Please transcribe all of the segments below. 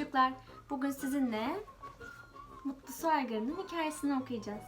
çocuklar. Bugün sizinle Mutlu Su Aygırı'nın hikayesini okuyacağız.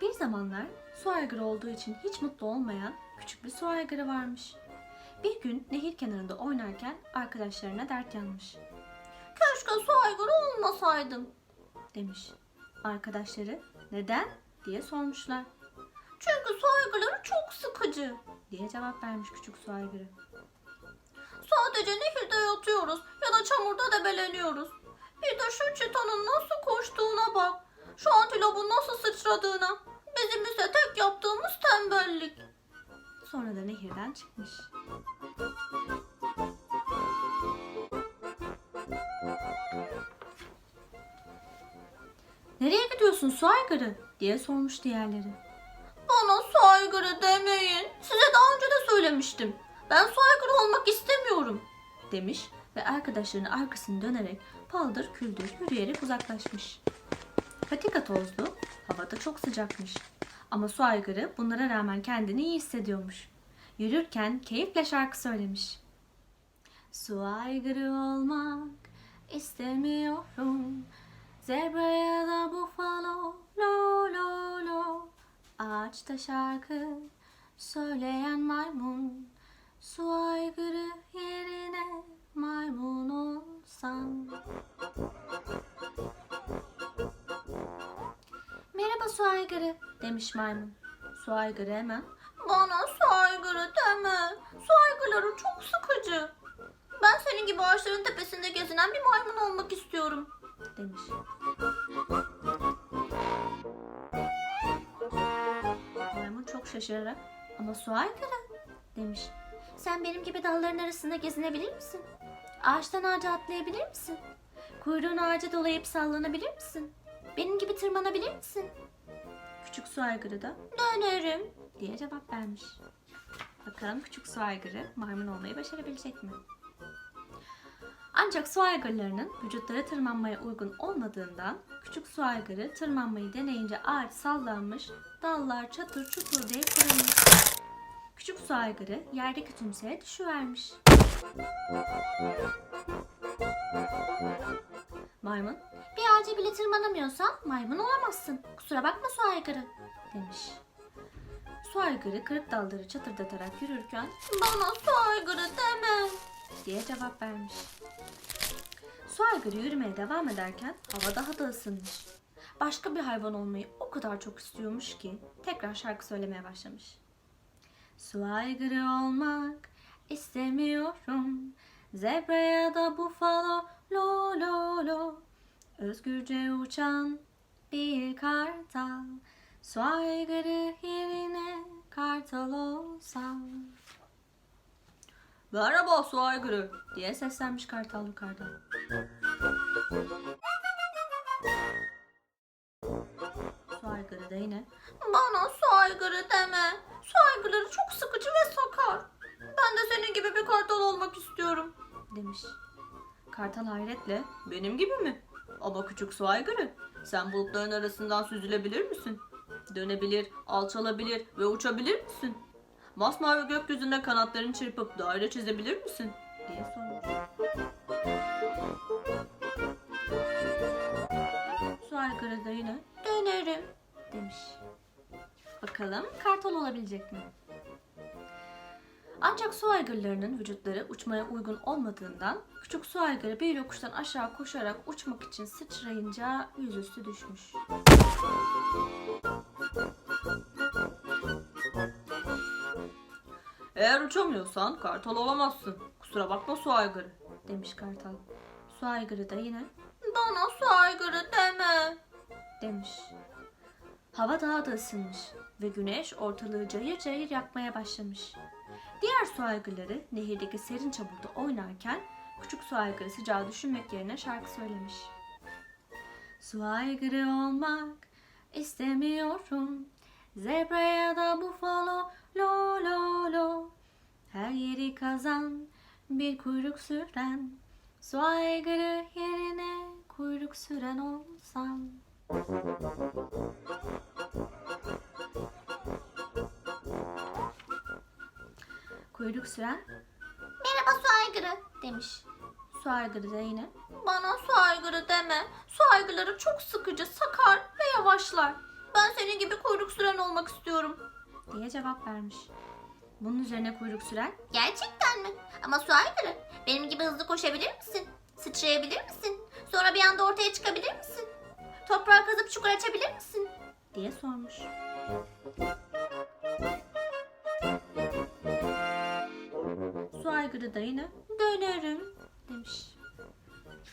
Bir zamanlar su aygırı olduğu için hiç mutlu olmayan küçük bir su aygırı varmış. Bir gün nehir kenarında oynarken arkadaşlarına dert yanmış. Keşke su aygırı olmasaydım demiş. Arkadaşları neden diye sormuşlar. Çünkü su aygırları çok sıkıcı diye cevap vermiş küçük su aygırı. Sadece nehirde yatıyoruz ya da çamurda debeleniyoruz. Bir de şu çitanın nasıl koştuğuna bak. Şu antilopun nasıl sıçradığına. Bizim ise tek yaptığımız tembellik. Sonra da nehirden çıkmış. Nereye gidiyorsun su aygırı diye sormuş diğerleri. Bana su aygırı demeyin. Size daha önce de söylemiştim. Ben su aygırı olmak istemiyorum demiş ve arkadaşlarının arkasını dönerek paldır küldür yürüyerek uzaklaşmış. Patika tozlu, havada çok sıcakmış. Ama su aygırı bunlara rağmen kendini iyi hissediyormuş. Yürürken keyifle şarkı söylemiş. Su aygırı olmak istemiyorum. Zebra ya da bufalo, lo lo lo. Ağaçta şarkı söyleyen maymun. Su aygırı yerine maymun olsam. Merhaba su aygırı demiş maymun. Su aygırı hemen. Bana su aygırı deme. Su aygırları çok sıkıcı. Ben senin gibi ağaçların tepesinde gezinen bir maymun olmak istiyorum demiş. Şaşırarak ama su aygırı demiş. Sen benim gibi dalların arasında gezinebilir misin? Ağaçtan ağaca atlayabilir misin? Kuyruğunu ağaca dolayıp sallanabilir misin? Benim gibi tırmanabilir misin? Küçük su aygırı da dönerim diye cevap vermiş. Bakalım küçük su aygırı maymun olmayı başarabilecek mi? Ancak su aygırlarının vücutları tırmanmaya uygun olmadığından küçük su aygırı tırmanmayı deneyince ağaç sallanmış, dallar çatır çutur diye kırılmış. Küçük su aygırı yerdeki tümseye düşüvermiş. Maymun, bir ağaca bile tırmanamıyorsan maymun olamazsın. Kusura bakma su aygırı demiş. Su aygırı kırık dalları çatırdatarak yürürken bana su aygırı deme diye cevap vermiş. Su aygırı yürümeye devam ederken hava daha da ısınmış. Başka bir hayvan olmayı o kadar çok istiyormuş ki tekrar şarkı söylemeye başlamış. Su aygırı olmak istemiyorum. Zebra ya da bufalo lo lo lo. Özgürce uçan bir kartal. Su aygırı yerine kartal olsam. Merhaba su aygırı diye seslenmiş kartal yukarıdan. Su aygırı da yine bana su aygırı deme. Su aygırları çok sıkıcı ve sakar. Ben de senin gibi bir kartal olmak istiyorum demiş. Kartal hayretle benim gibi mi? Ama küçük su aygırı sen bulutların arasından süzülebilir misin? Dönebilir, alçalabilir ve uçabilir misin? Masmavi gökyüzünde kanatlarını çırpıp daire çizebilir misin? diye sormuş. Su aygırı da yine dönerim demiş. Bakalım kartal olabilecek mi? Ancak su aygırlarının vücutları uçmaya uygun olmadığından küçük su aygırı bir yokuştan aşağı koşarak uçmak için sıçrayınca yüzüstü düşmüş. Eğer uçamıyorsan kartal olamazsın. Kusura bakma su aygırı demiş kartal. Su aygırı da yine bana su aygırı deme demiş. Hava daha da ısınmış ve güneş ortalığı cayır cayır yakmaya başlamış. Diğer su aygırları nehirdeki serin çamurda oynarken küçük su aygırı sıcağı düşünmek yerine şarkı söylemiş. Su aygırı olmak istemiyorum. Zebra ya da bufalo lo lo lo. Her yeri kazan bir kuyruk süren. Su aygırı yerine kuyruk süren olsam. Kuyruk süren merhaba su aygırı demiş. Su aygırı da yine bana su aygırı deme. Su aygırları çok sıkıcı, sakar ve yavaşlar. Ben senin gibi kuyruk süren olmak istiyorum diye cevap vermiş. Bunun üzerine kuyruk süren gerçekten mi? Ama su aygırı benim gibi hızlı koşabilir misin? Sıçrayabilir misin? Sonra bir anda ortaya çıkabilir misin? Toprağı kazıp çukur açabilir misin? diye sormuş. Su aygırı da yine dönerim demiş.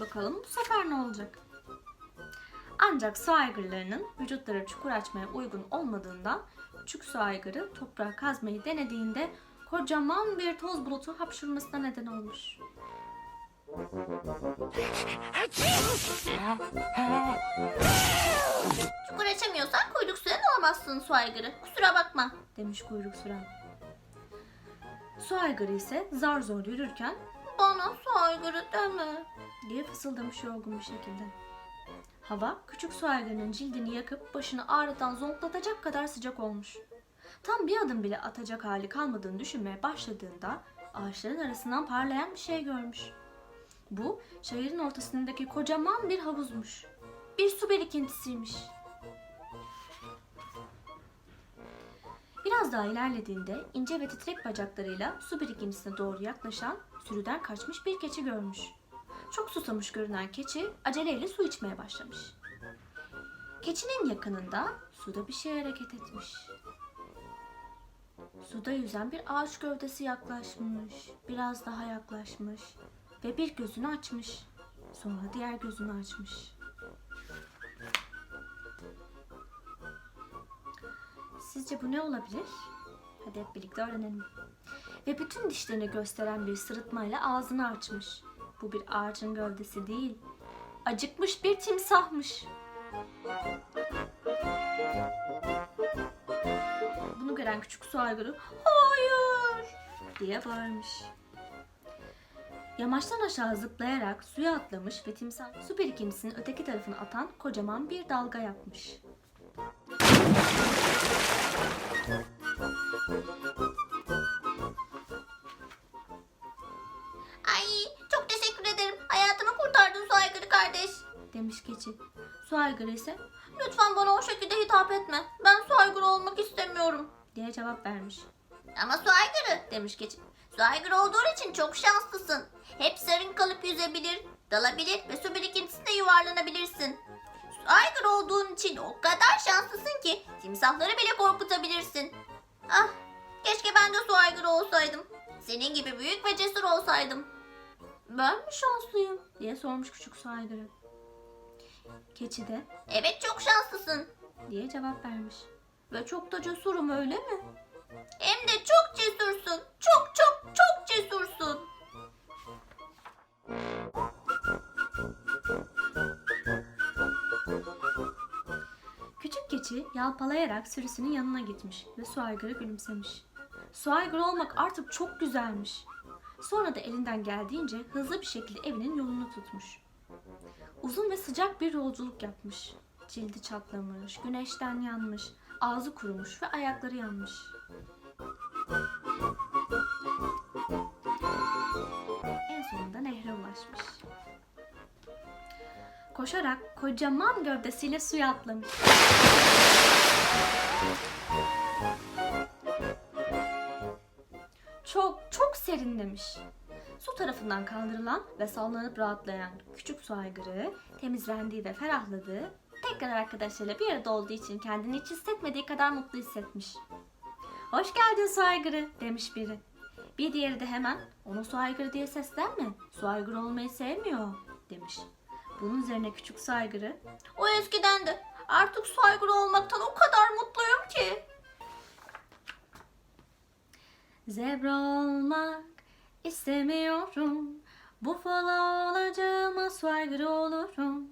Bakalım bu sefer ne olacak? Ancak su aygırlarının vücutları çukur açmaya uygun olmadığından küçük su aygırı toprağı kazmayı denediğinde kocaman bir toz bulutu hapşırmasına neden olmuş. Çukur açamıyorsan kuyruk süren olamazsın su aygırı. Kusura bakma demiş kuyruk süren. Su aygırı ise zar zor yürürken bana su aygırı deme diye fısıldamış yorgun bir şekilde. Hava küçük su aygırının cildini yakıp başını ağrıdan zonklatacak kadar sıcak olmuş. Tam bir adım bile atacak hali kalmadığını düşünmeye başladığında ağaçların arasından parlayan bir şey görmüş. Bu şehrin ortasındaki kocaman bir havuzmuş. Bir su birikintisiymiş. Biraz daha ilerlediğinde ince ve titrek bacaklarıyla su birikintisine doğru yaklaşan sürüden kaçmış bir keçi görmüş. Çok susamış görünen keçi aceleyle su içmeye başlamış. Keçinin yakınında suda bir şey hareket etmiş. Suda yüzen bir ağaç gövdesi yaklaşmış, biraz daha yaklaşmış ve bir gözünü açmış. Sonra diğer gözünü açmış. Sizce bu ne olabilir? Hadi hep birlikte öğrenelim. Ve bütün dişlerini gösteren bir sırıtmayla ağzını açmış. Bu bir ağacın gövdesi değil, acıkmış bir timsahmış. Bunu gören küçük su aygırı hayır diye bağırmış. Yamaçtan aşağı zıplayarak suya atlamış ve timsah su birikintisinin öteki tarafına atan kocaman bir dalga yapmış. Demiş keçi. Su aygırı ise lütfen bana o şekilde hitap etme. Ben su aygırı olmak istemiyorum. Diye cevap vermiş. Ama su aygırı demiş keçi. Su aygırı olduğun için çok şanslısın. Hep sarın kalıp yüzebilir, dalabilir ve su birikintisinde yuvarlanabilirsin. Su aygırı olduğun için o kadar şanslısın ki timsahları bile korkutabilirsin. Ah keşke ben de su aygırı olsaydım. Senin gibi büyük ve cesur olsaydım. Ben mi şanslıyım? diye sormuş küçük su aygırı. Keçi de evet çok şanslısın diye cevap vermiş. Ve çok da cesurum öyle mi? Hem de çok cesursun. Çok çok çok cesursun. Küçük keçi yalpalayarak sürüsünün yanına gitmiş ve su aygırı gülümsemiş. Su aygırı olmak artık çok güzelmiş. Sonra da elinden geldiğince hızlı bir şekilde evinin yolunu tutmuş. Uzun ve sıcak bir yolculuk yapmış. Cildi çatlamış, güneşten yanmış, ağzı kurumuş ve ayakları yanmış. En sonunda nehre ulaşmış. Koşarak kocaman gövdesiyle suya atlamış. Çok çok serinlemiş. Su tarafından kaldırılan ve sallanıp rahatlayan küçük su aygırı temizlendiği ve ferahladığı, tekrar arkadaşlarıyla bir arada olduğu için kendini hiç hissetmediği kadar mutlu hissetmiş. Hoş geldin su aygırı demiş biri. Bir diğeri de hemen onu su aygırı diye seslenme. Su aygırı olmayı sevmiyor demiş. Bunun üzerine küçük su aygırı o eskiden de artık su aygırı olmaktan o kadar mutluyum ki. Zebra olmak istemiyorum. Bufalo olacağıma su aygırı olurum.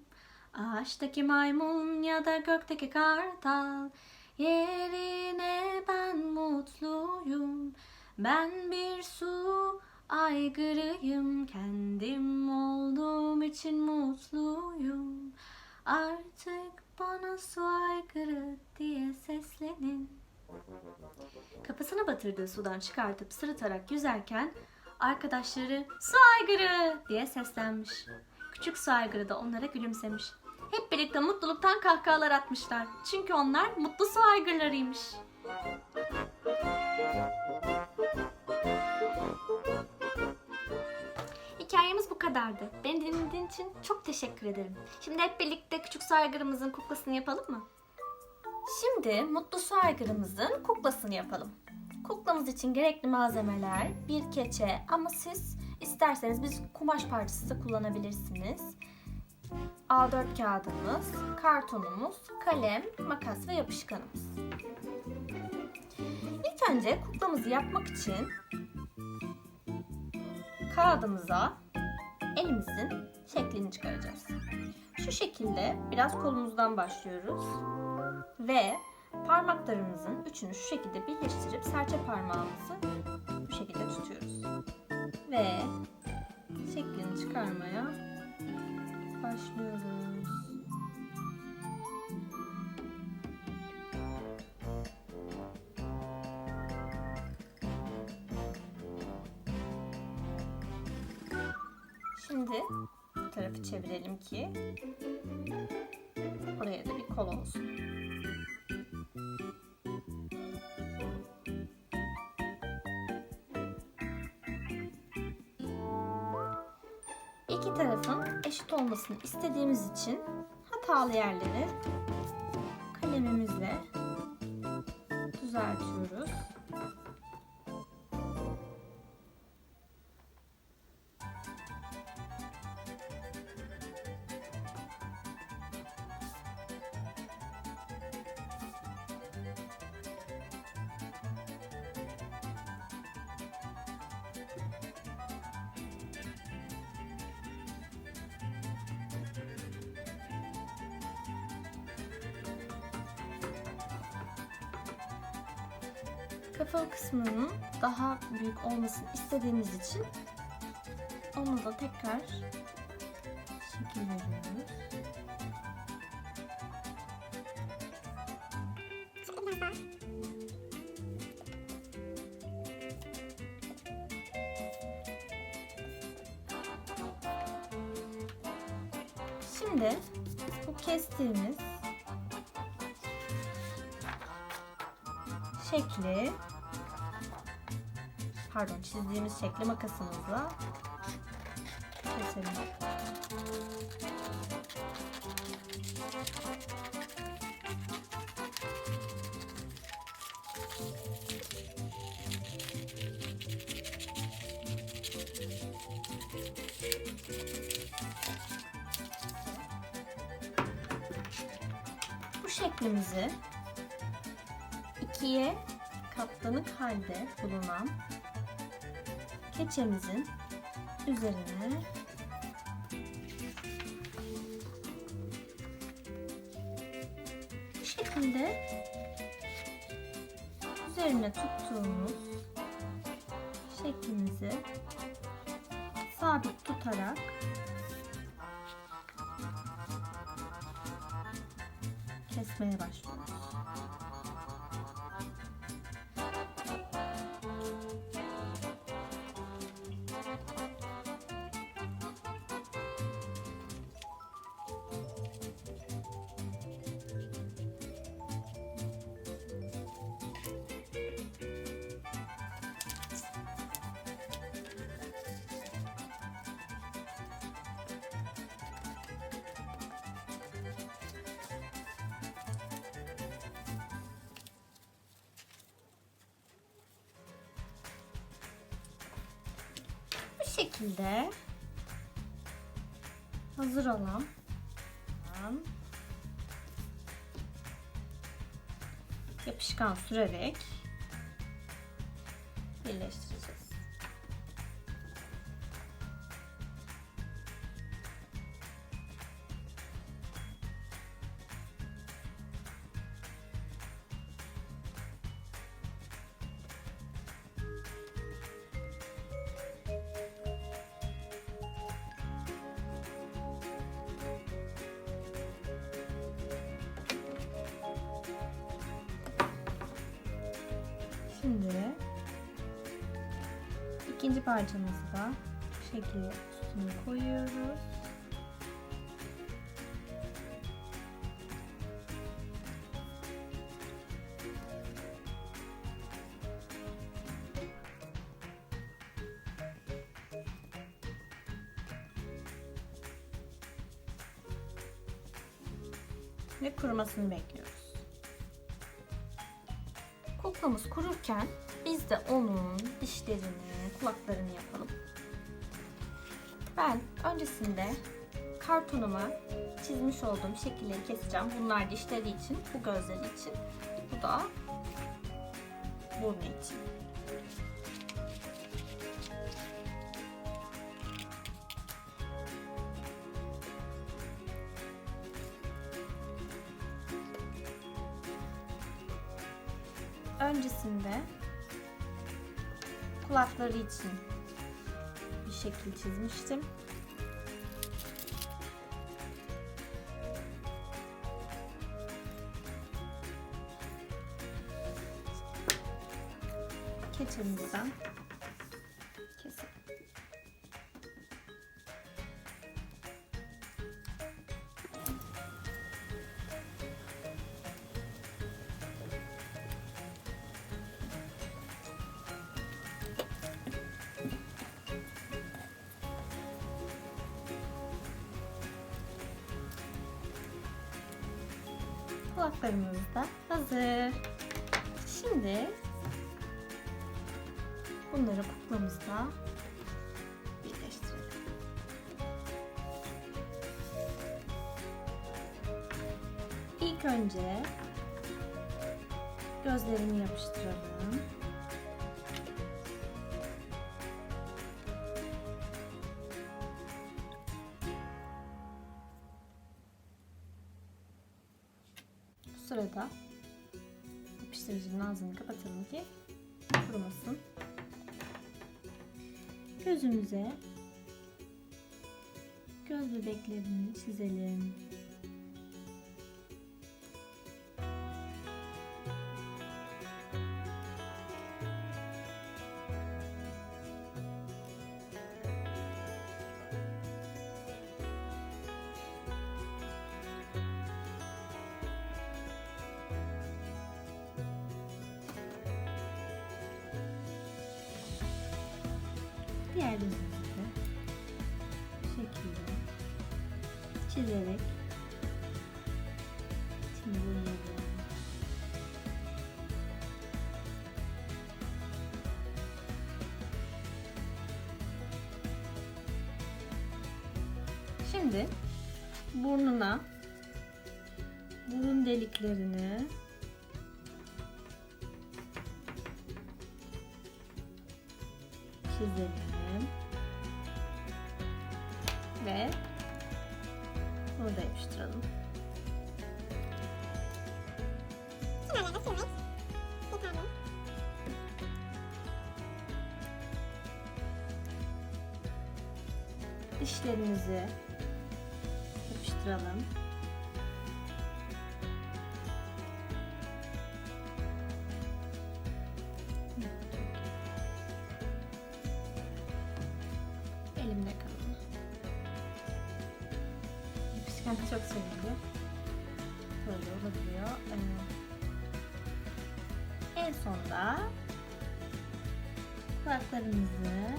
Ağaçtaki maymun ya da gökteki kartal. Yerine ben mutluyum. Ben bir su aygırıyım. Kendim olduğum için mutluyum. Artık bana su aygırı diye seslenin. Kafasına batırdığı sudan çıkartıp sırıtarak yüzerken arkadaşları su aygırı diye seslenmiş. Küçük su aygırı da onlara gülümsemiş. Hep birlikte mutluluktan kahkahalar atmışlar. Çünkü onlar mutlu su aygırlarıymış. Hikayemiz bu kadardı. Beni dinlediğin için çok teşekkür ederim. Şimdi hep birlikte küçük su aygırımızın kuklasını yapalım mı? Şimdi mutlu su aygırımızın kuklasını yapalım. Kuklamız için gerekli malzemeler bir keçe ama siz isterseniz bir kumaş parçası da kullanabilirsiniz. A4 kağıdımız, kartonumuz, kalem, makas ve yapışkanımız. İlk önce kuklamızı yapmak için kağıdımıza elimizin şeklini çıkaracağız. Şu şekilde biraz kolumuzdan başlıyoruz ve parmaklarımızın üçünü şu şekilde birleştirip serçe parmağımızı bu şekilde tutuyoruz. Ve şeklini çıkarmaya başlıyoruz. Şimdi bu tarafı çevirelim ki oraya da bir kol olsun. Eşit olmasını istediğimiz için hatalı yerleri kalemimizle düzeltiyoruz. Kısmının daha büyük olmasını istediğimiz için onu da tekrar şekil veriyoruz. Şimdi bu kestiğimiz şekli pardon çizdiğimiz şekli makasımızla keselim. Bu şeklimizi ikiye katlanık halde bulunan keçemizin üzerine bu şekilde üzerine tuttuğumuz şeklimizi sabit tutarak kesmeye başlıyoruz. Şekilde hazır olan yapışkan sürerek birleştireceğiz. İkinci parçamızı da bu şekilde üstüne koyuyoruz. Ve kurumasını bekliyoruz. Kuklamız kururken biz de onun dişlerini, kulaklarını yapalım. Ben öncesinde kartonuma çizmiş olduğum şekilleri keseceğim. Bunlar dişleri için, bu gözleri için. Bu da burnu için. Kulakları için bir şekil çizmiştim. Keçemizden İlk önce gözlerini yapıştıralım. Bu sırada yapıştırıcının ağzını kapatalım ki kurumasın. Gözümüze göz bebeklerini çizelim. De bu şekilde çizerek şimdi boyayalım. Şimdi burnuna burun deliklerini çizelim. Ve bunu da yapıştıralım. Dişlerimizi yapıştıralım. Yapışkan çok seviliyor. Böyle olabiliyor. Ee, en sonda kulaklarımızı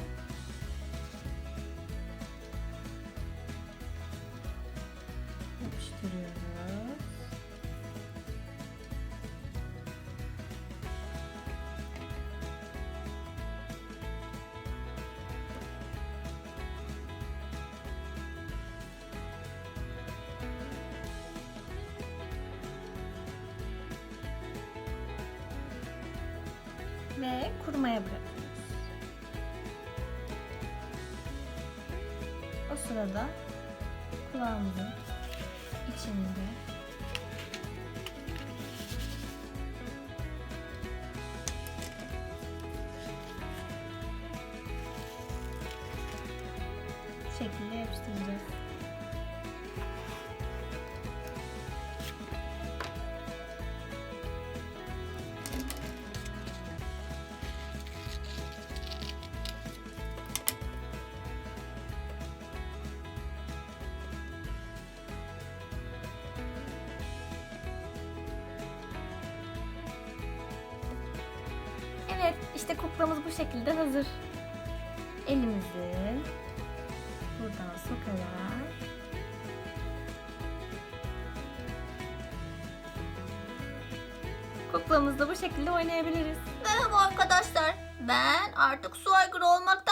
Ve kurumaya bırakıyoruz. O sırada kulağımızın içinde İşte kuklamız bu şekilde hazır. Elimizi buradan sokarak kuklamızla bu şekilde oynayabiliriz. Merhaba arkadaşlar. Ben artık su aygırı mutluyum.